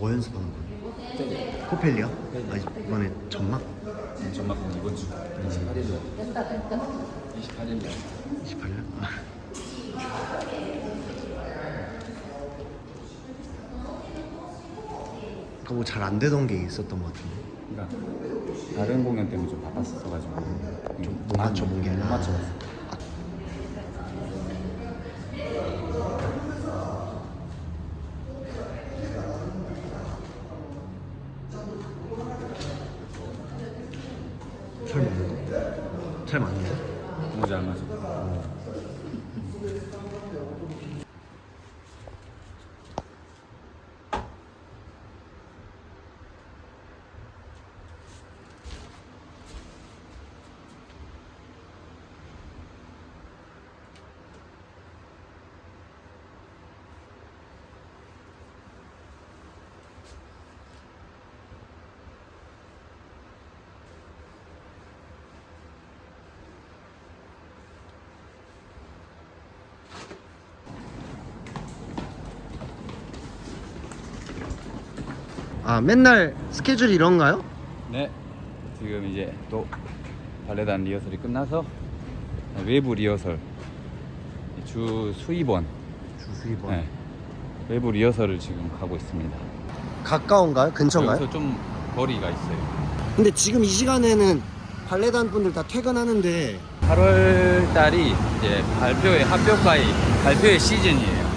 뭐 연습하는 거예요? 코펠리아? 아니 이번에 전막? 전막 이번 주 28일이요. 28일이요. 28년? 그러니까 뭐잘 안 되던 게 있었던 것 같은데 그러니까 다른 공연 때문에 좀 바빴었어가지고 좀 못 맞춰본 게못 아니라. 맞춰봤어. 잘 맞는데? 잘 맞는데? 너무 잘 맞아. 아 맨날 스케줄이 이런가요? 네. 지금 이제 또 발레단 리허설이 끝나서 외부 리허설 주 수입원 주 수입원 네. 외부 리허설을 지금 가고 있습니다. 가까운가요? 근처인가요? 여기서 좀 거리가 있어요. 근데 지금 이 시간에는 발레단 분들 다 퇴근하는데 8월 달이 이제 발표회 합격가의 발표회 시즌이에요.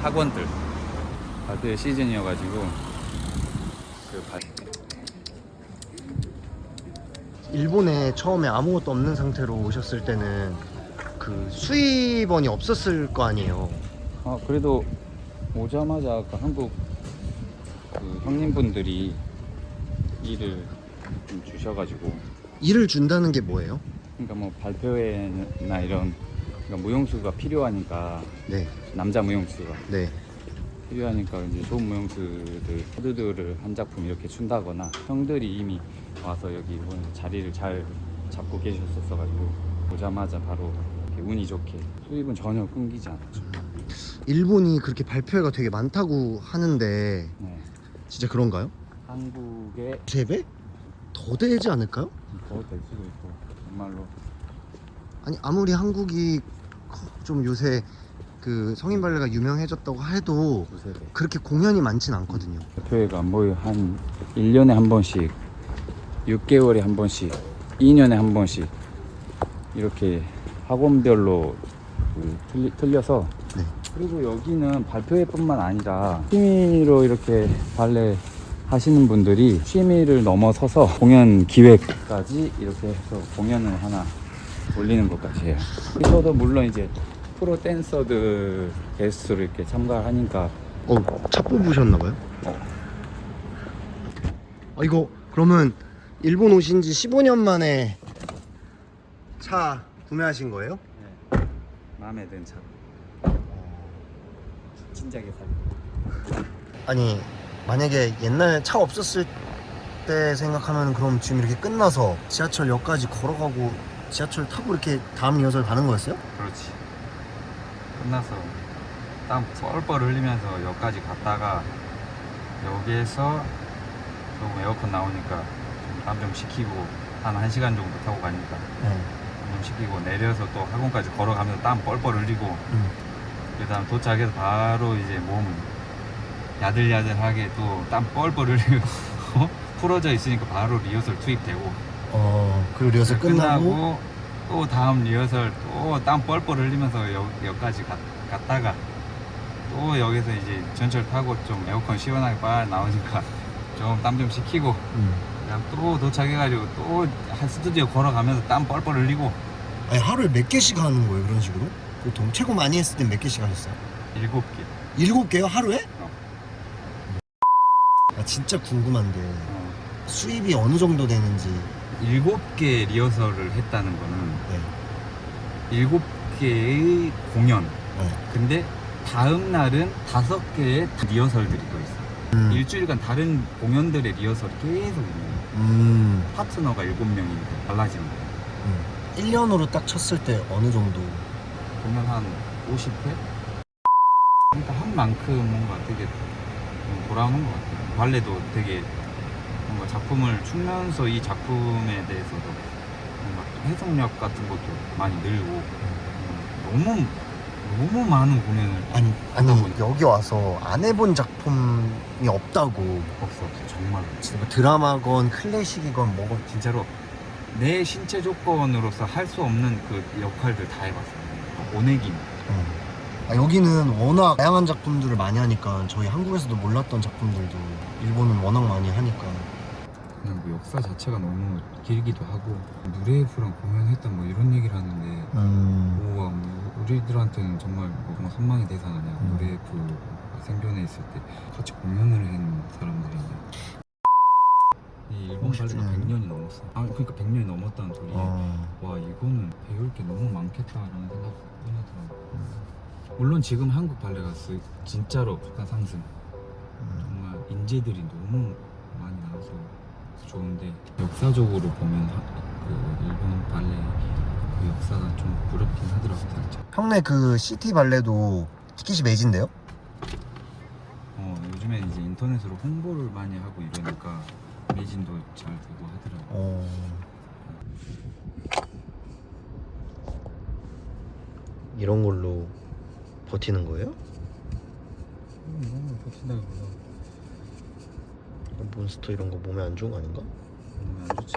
학원들 발표회 시즌이어가지고 그 발... 일본에 처음에 아무것도 없는 상태로 오셨을 때는 그 수입원이 없었을 거 아니에요. 아 그래도 오자마자 아까 한국 그 형님분들이 일을 좀 주셔가지고 일을 준다는 게 뭐예요? 그러니까 뭐 발표회나 이런 그러니까 무용수가 필요하니까 네, 남자 무용수가 네. 필요하니까 이제 좋은 무용수들 코드들을 한 작품 이렇게 준다거나 형들이 이미 와서 여기 이번 자리를 잘 잡고 계셨었어가지고 오자마자 바로 이렇게 운이 좋게 수입은 전혀 끊기지 않았죠. 일본이 그렇게 발표회가 되게 많다고 하는데 네. 진짜 그런가요? 한국의 세 배? 더 되지 않을까요? 더될 수도 있고 정말로 아니 아무리 한국이 좀 요새 그 성인 발레가 유명해졌다고 해도. 그렇게 공연이 많진 않거든요. 대표회가 뭐 한 1년에 한 번씩 6개월에 한 번씩 2년에 한 번씩 이렇게 학원별로 그 틀리, 틀려서 네. 그리고 여기는 발표회뿐만 아니라 취미로 이렇게 발레 하시는 분들이 취미를 넘어서서 공연 기획까지 이렇게 해서 공연을 하나 올리는 것 같아요. 여기서도 물론 이제 프로 댄서들 게스트로 이렇게 참가하니까 어, 차 뽑으셨나 봐요? 어. 어, 이거 그러면 일본 오신 지 15년 만에 차 구매하신 거예요? 마음에 든 차. 진작에 살. 아니 만약에 옛날에 차 없었을 때 생각하면 그럼 지금 이렇게 끝나서 지하철역까지 걸어가고 지하철 타고 이렇게 다음 리허설 가는 거였어요? 그렇지. 끝나서 땀 뻘뻘 흘리면서 역까지 갔다가 여기에서 조금 에어컨 나오니까 땀좀 식히고 한 1시간 정도 타고 가니까 네. 땀좀 식히고 내려서 또 학원까지 걸어가면서 땀 뻘뻘 흘리고 음. 그 다음 도착해서 바로 이제 몸 야들야들하게 또 땀 뻘뻘 흘리고 풀어져 있으니까 바로 리허설 투입되고 어 그리고 리허설 끝나고, 또 다음 리허설 또 땀 뻘뻘 흘리면서 여, 여기까지 갔, 갔다가 또 여기서 이제 전철 타고 좀 에어컨 시원하게 빨 나오니까 좀 땀좀 식히고 음. 그냥 또 도착해가지고 또 한 스튜디오 걸어가면서 땀 뻘뻘 흘리고 아니 하루에 몇 개씩 하는 거예요 그런 식으로? 보통 최고 많이 했을 땐 몇 개씩 하셨어요? 일곱 개. 일곱 개요 하루에? 어. 아 진짜 궁금한데 어, 수입이 어느 정도 되는지 일곱 개 리허설을 했다는 거는 네. 일곱 개의 공연. 네. 근데 다음 날은 다섯 개의 리허설들이 또 있어. 음. 일주일간 다른 공연들의 리허설이 계속 있는 거야. 음. 파트너가 일곱 명인데 달라지는 거야. 음. 1년으로 딱 쳤을 때 어느 정도 공연 한 50회? 그러니까 한 만큼 뭔가 되게 좀 돌아오는 것 같아요. 발레도 되게 뭔가 작품을 추면서 이 작품에 대해서도 뭔가 해석력 같은 것도 많이 늘고 음, 너무 너무 많은 공연을 아니 아니 여기 와서 안 해본 작품이 없다고. 없어 없어. 정말 진짜 뭐 드라마건 클래식이건 뭐건 진짜로 내 신체 조건으로서 할 수 없는 그 역할들 다 해봤어요. 오네긴 어. 아, 여기는 워낙 다양한 작품들을 많이 하니까 저희 한국에서도 몰랐던 작품들도 일본은 워낙 많이 하니까. 그냥 그 역사 자체가 너무 길기도 하고 누레프랑 공연했던 뭐 이런 얘기를 하는데 음, 우와 뭐 우리들한테는 정말 뭐 선망의 대상 아니야 음. 누레프 생존해 있을 때 같이 공연을 한 사람들인데 이 일본 발레가 멋있네. 100년이 넘었어. 아 그러니까 100년이 넘었다는 소리에 어, 와 이거는 배울 게 너무 많겠다라는 생각이 하더라고. 물론 지금 한국 발레가 쓰- 진짜로 약간 상승. 음. 정말 인재들이 너무 많이 나와서 좋은데 역사적으로 보면 하- 그 일본 발레 그 역사가 좀 부럽긴 하더라고 살짝 형네 그 시티 발레도 티켓이 매진데요? 어 요즘에 이제 인터넷으로 홍보를 많이 하고 이러니까 매진도 잘 되고 하더라고 어. 이런 걸로 버티는 거예요? 음, 너무 버틴다기보다 몬스터 이런 거 몸에 안 좋은 거 아닌가? 너무 안 좋지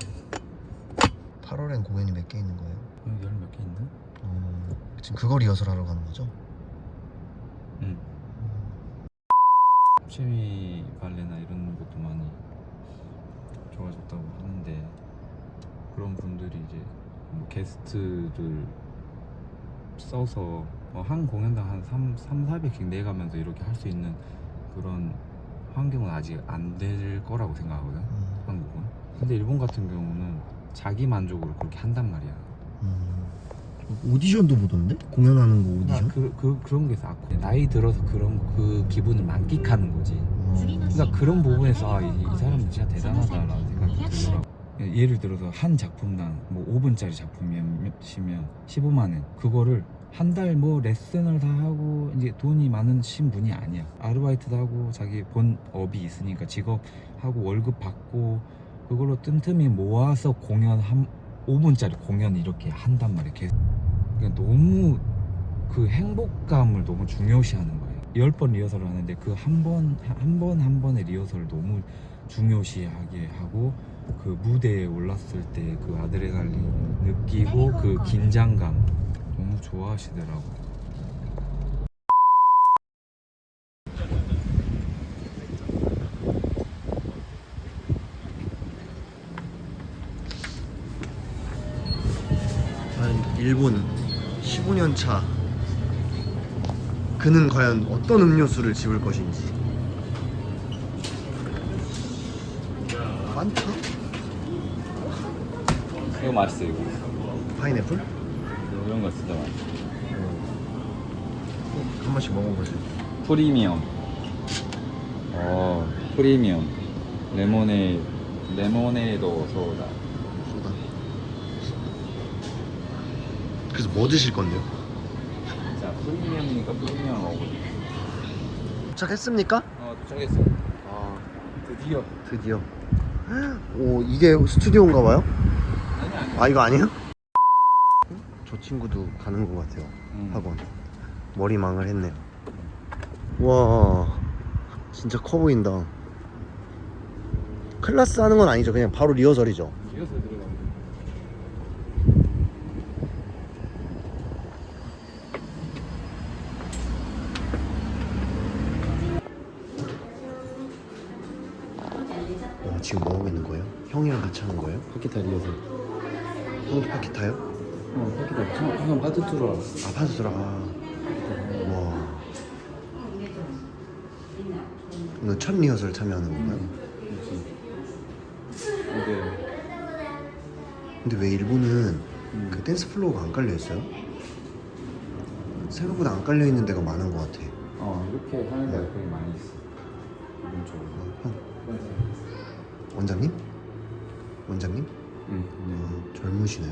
8월엔 공연이 몇 개 있는 거예요? 여기 열몇 개 있나? 어, 지금 그거 리허설하러 가는 거죠? 응 취미 발레나 이런 것도 많이 좋아졌다고 하는데 그런 분들이 이제 뭐 게스트를 써서 뭐 한 공연당 한 3, 3 400씩 내가면서 이렇게 할 수 있는 그런 환경은 아직 안 될 거라고 생각하거든 음, 한국은. 근데 일본 같은 경우는 자기 만족으로 그렇게 한단 말이야 음. 오디션도 보던데? 공연하는 거 오디션? 그러니까 그, 그, 그런 게 쌓고 나이 들어서 그런 그 기분을 만끽하는 거지 어. 그러니까 그런 부분에서 아, 이, 이 사람은 진짜 대단하다라는 생각이 들더라고. 예를 들어서 한 작품당 뭐 5분짜리 작품이면 15만 원 그거를 한 달 뭐 레슨을 다 하고 이제 돈이 많으신 분이 아니야 아르바이트도 하고 자기 본 업이 있으니까 직업하고 월급 받고 그걸로 뜬틈이 모아서 공연 한 5분짜리 공연 이렇게 한단 말이야 계속 그러니까 너무 그 행복감을 너무 중요시하는 거예요. 열번 리허설을 하는데 그 한 번 한 번 한 번의 리허설을 너무 중요시하게 하고 그 무대에 올랐을 때 그 아드레날린 느끼고 그 긴장감 너무 좋아하시더라고. 과연 일본 15년 차 그는 과연 어떤 음료수를 지울 것인지 판타? 이거 맛있어 이거. 파인애플? 이런 거 진짜 맛있어. 한 번씩 먹어보세요 프리미엄. 어 프리미엄. 레모네 레모네이드 소다. 소다 뭐 드실 건데요? 자 프리미엄이니까 프리미엄 먹어. 도착했습니까? 어 도착했어. 아 드디어. 드디어 오 이게 스튜디오인가 봐요? 아니 아니. 아 이거 아니에요? 저 친구도 가는 것 같아요 응. 학원 머리망을 했네요 와 진짜 커 보인다 클래스 하는 건 아니죠 그냥 바로 리허설이죠 이어서 들어 형이랑 같이 하는 거예요? 바퀴 달려서. 형도 바퀴 타요? 어, 바퀴 달려. 형, 형 하드 투어. 아 파주더라 와 오늘 첫 리허설 참여하는 건가요? 근데 근데 왜 일본은 음. 그 댄스 플로어가 안 깔려 있어요? 생각보다 안 깔려 있는 데가 많은 것 같아. 어 이렇게 하는 데가 되게 많이 있어. 이런 쪽으로. 어, 형 원장님? 원장님? 응. 어, 젊으시네.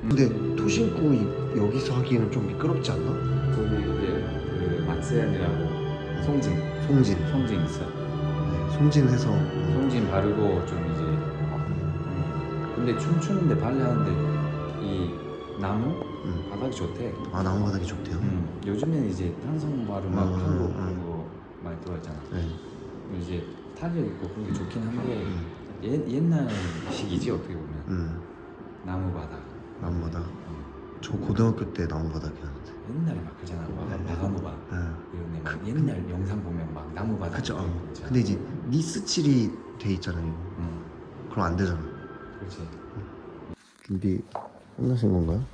근데 토신코 이- 여기서 하기에는 좀 미끄럽지 않나? 저기 이제 그 마츠얀이라고 송진, 송진. 송진 있어. 네, 송진해서 어, 송진 바르고 좀 이제. 음. 근데 춤추는데 발레 하는데 이 나무 음. 바닥이 좋대. 아 나무 바닥이 좋대요. 음. 요즘에는 이제 탄성 바르 막 음, 한국 음. 그런 거 많이 들어있잖아. 네. 이제 탄력 있고 그런 게 좋긴 한데 음. 옛 옛날식이지 어떻게 보면 음. 나무 바닥. 나무 바닥. 음. 저 고등학교 때 나무 바닥이었는데. 옛날에 막 그러잖아. 막 바가노바 네. 이런 데막 옛날 영상 보면 막 나무 바닥. 그쵸. 어. 근데 이제 니스칠이 돼 있잖아요. 음. 그럼 안 되잖아. 그렇지. 준비 끝나신 건가요?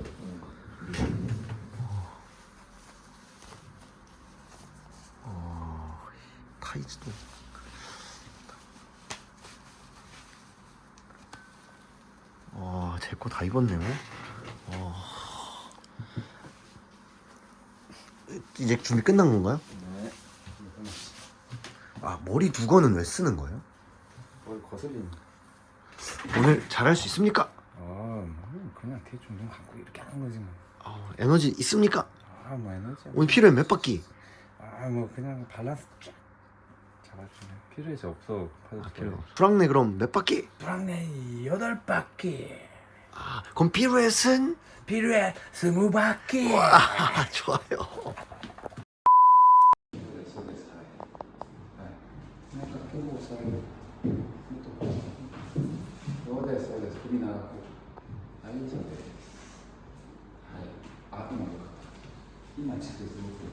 어, 타이즈도 와, 제 거 다 입었네요. 어. 이제 준비 끝난 건가요? 네. 아, 머리 두건은 왜 쓰는 거예요? 뭘 거슬리는? 오늘 잘할 수 있습니까? 아, 뭐 그냥 대충 눈 감고 이렇게 하는 거지 뭐. 아, 에너지 있습니까? 아, 뭐 에너지. 오늘 필요해 몇 바퀴? 아, 뭐 그냥 밸런스 쫙 잡아주면 필요해서 없어 파도 필요. 불황내 그럼 몇 바퀴? 불황내 여덟 바퀴. 아, 그럼 피루엣은? 필요해 스무 바퀴. 아, 좋아요. 피를?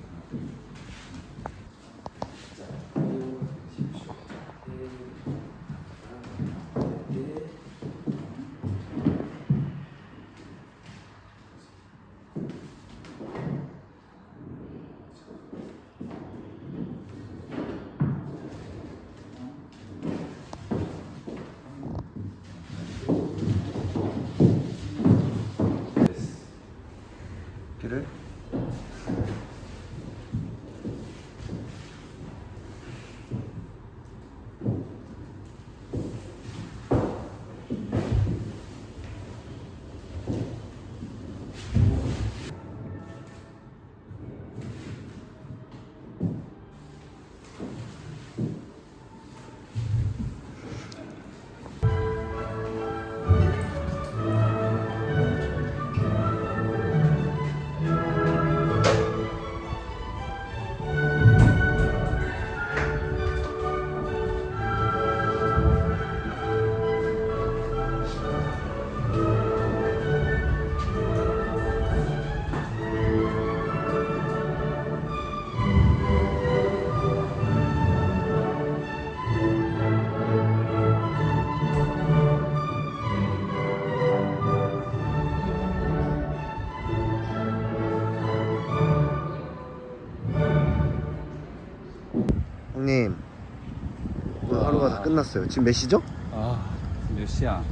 끝났어요. 지금 몇 시죠? 아, 몇 시야?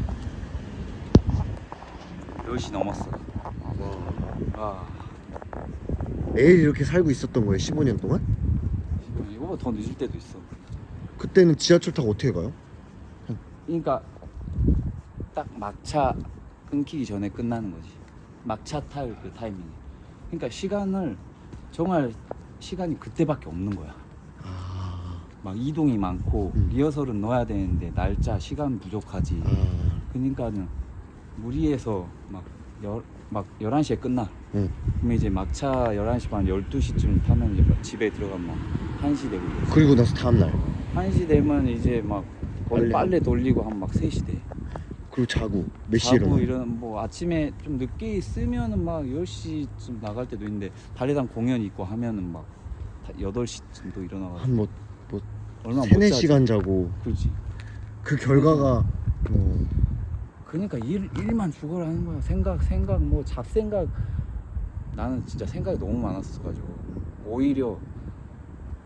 10시 넘었어. 아, 매일 이렇게 살고 있었던 거예요, 15년 동안? 이거보다 더 늦을 때도 있어. 그때는 지하철 타고 어떻게 가요? 그러니까 딱 막차 끊기기 전에 끝나는 거지. 막차 탈 그 타이밍. 그러니까 시간을 정말 시간이 그때밖에 없는 거야. 아, 막 이동이 많고 음. 리허설은 넣어야 되는데 날짜 시간 부족하지. 아, 그러니까는 무리해서 막, 열, 막 11시에 끝나. 응. 그러면 이제 막차 11시 반 12시쯤 타면 이제 막 집에 들어가면 막 1시 되고 이래. 그리고 나서 다음날. 1시 되면 이제 막 거의 빨래. 빨래 돌리고 한 막 3시 돼. 그리고 자고. 몇 시에 자고 일어나? 이런 뭐 아침에 좀 늦게 있으면은 막 10시쯤 나갈 때도 있는데 발레단 공연 있고 하면은 막 8시쯤도 일어나가지고 한 뭐, 얼마 못 세네 자지. 시간 자고. 그렇지 그 결과가 어, 그러니까 일, 일만 죽어라 하는 거야. 생각 생각 뭐 잡생각. 나는 진짜 생각이 너무 많았어 가지고. 오히려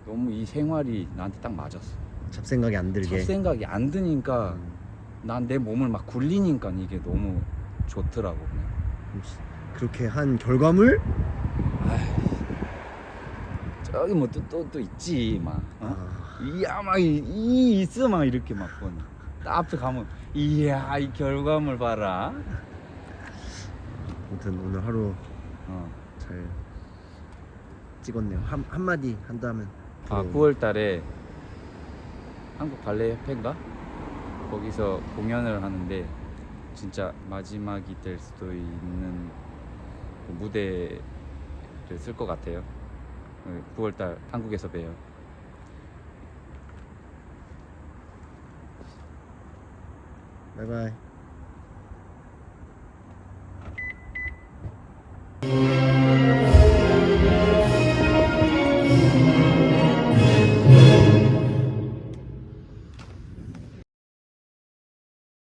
너무 이 생활이 나한테 딱 맞았어. 잡생각이 안 들게. 잡생각이 안 드니까 음, 난내 몸을 막 굴리니까 이게 너무 좋더라고 그냥. 그렇게 한 결과물? 저기 뭐 또 또 또 있지 막. 어? 아, 이야 막이 이 있어 막 이렇게 막 보니 딱 앞에 가면 이야 이 결과물 봐라. 아무튼 오늘 하루 어. 잘 찍었네요. 한, 한마디 한다면. 아 그 9월 달에 한국 발레 협회인가? 거기서 공연을 하는데 진짜 마지막이 될 수도 있는 그 무대를 쓸 것 같아요. 9월 달 한국에서 봬요 바이바이